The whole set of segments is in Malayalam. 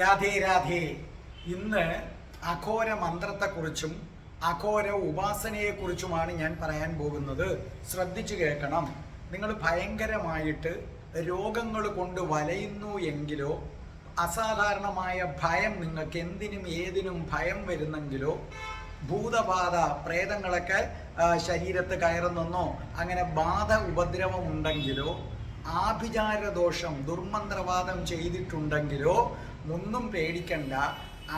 രാധേ രാധേ. ഇന്ന് അഘോര മന്ത്രത്തെക്കുറിച്ചും അഘോര ഉപാസനയെക്കുറിച്ചുമാണ് ഞാൻ പറയാൻ പോകുന്നത്. ശ്രദ്ധിച്ചു കേൾക്കണം. നിങ്ങൾ ഭയങ്കരമായിട്ട് രോഗങ്ങൾ കൊണ്ട് വലയുന്നു എങ്കിലോ അസാധാരണമായ ഭയം നിങ്ങൾക്ക് എന്തിനും ഏതിനും ഭയം വരുന്നെങ്കിലോ ഭൂതബാധ പ്രേതങ്ങളൊക്കെ ശരീരത്ത് കയറുന്നെന്നോ അങ്ങനെ ബാധ ഉപദ്രവം ഉണ്ടെങ്കിലോ ആഭിചാരദോഷം ദുർമന്ത്രവാദം ചെയ്തിട്ടുണ്ടെങ്കിലോ ഒന്നും പേടിക്കണ്ട.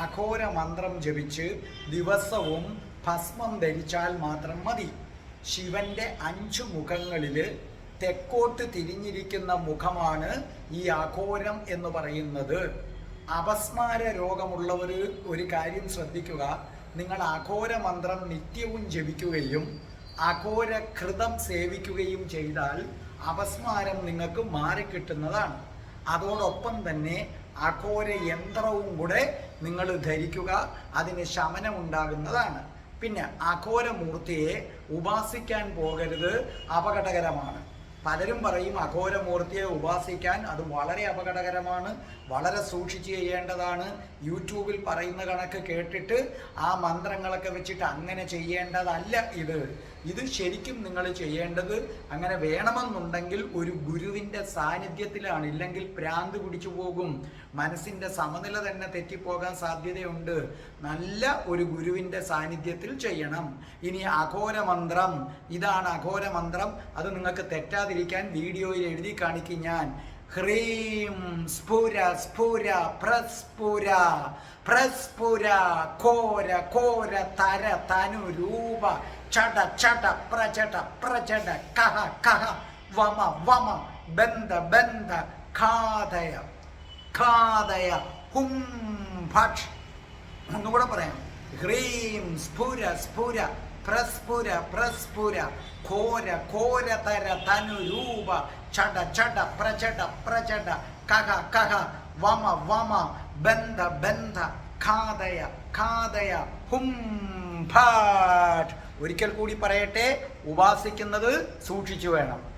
അഘോര മന്ത്രം ജപിച്ച് ദിവസവും ഭസ്മം ധരിച്ചാൽ മാത്രം മതി. ശിവന്റെ അഞ്ചു മുഖങ്ങളിൽ തെക്കോട്ട് തിരിഞ്ഞിരിക്കുന്ന മുഖമാണ് ഈ അഘോരം എന്ന് പറയുന്നത്. അപസ്മാര രോഗമുള്ളവർ ഒരു കാര്യം ശ്രദ്ധിക്കുക. നിങ്ങൾ അഘോര മന്ത്രം നിത്യവും ജപിക്കുകയും അഘോര കൃതം സേവിക്കുകയും ചെയ്താൽ അപസ്മാരം നിങ്ങൾക്ക് മാറിക്കിട്ടുന്നതാണ്. അതോടൊപ്പം തന്നെ അഘോര യന്ത്രവും കൂടെ നിങ്ങൾ ധരിക്കുക അതിന് ശമനം ഉണ്ടാകുന്നതാണ് പിന്നെ അഘോരമൂർത്തിയെ ഉപാസിക്കാൻ പോകരുത് അപകടകരമാണ്. പലരും പറയും അഘോരമൂർത്തിയെ ഉപാസിക്കാൻ അത് വളരെ അപകടകരമാണ് വളരെ സൂക്ഷിച്ച് ചെയ്യേണ്ടതാണ്. യൂട്യൂബിൽ പറയുന്ന കണക്ക് കേട്ടിട്ട് ആ മന്ത്രങ്ങളൊക്കെ വെച്ചിട്ട് അങ്ങനെ ചെയ്യേണ്ടതല്ല ഇത്. ഇത് ശരിക്കും നിങ്ങൾ ചെയ്യേണ്ടത് അങ്ങനെ വേണമെന്നുണ്ടെങ്കിൽ ഒരു ഗുരുവിന്റെ സാന്നിധ്യത്തിലാണ്. ഇല്ലെങ്കിൽ പ്രാന്ത് പിടിച്ചു പോകും. മനസ്സിന്റെ സമനില തന്നെ തെറ്റിപ്പോകാൻ സാധ്യതയുണ്ട്. നല്ല ഒരു ഗുരുവിന്റെ സാന്നിധ്യത്തിൽ ചെയ്യണം. ഇനി അഘോര മന്ത്രം. ഇതാണ് അഘോര മന്ത്രം. അത് നിങ്ങൾക്ക് തെറ്റാതിരിക്കാൻ വീഡിയോയിൽ എഴുതി കാണിക്കും ഞാൻ. ഹ്രീം സ്ഫുര സ്ഫുര പ്രസ്ഫുര പ്രസ്ഫുര കോര കോര തര തനു രൂപ ചട ചട പ്രചട പ്രചട കഹ കഹ വമ വമ ബന്ധ ബന്ധ ഖാദയ ഖാദയ ഹും ഭക്ഷ ഒന്നുകൂടെ പറയാം. ഹ്രീം സ്ഫുര സ്ഫുര പ്രസ്ഫുര പ്രസ്ഫുര കോര ഘോരതര തനു രൂപ. ചട ചട പ്രചട പ്രചട. കഹ കഹ വമ വമ. ബന്ധ ബന്ധ. ഖാദയ ഖാദയ. ഹും ഭാട് ഒരിക്കൽ കൂടി പറയട്ടെ ഉപാസിക്കുന്നത് സൂക്ഷിച്ചു വേണം.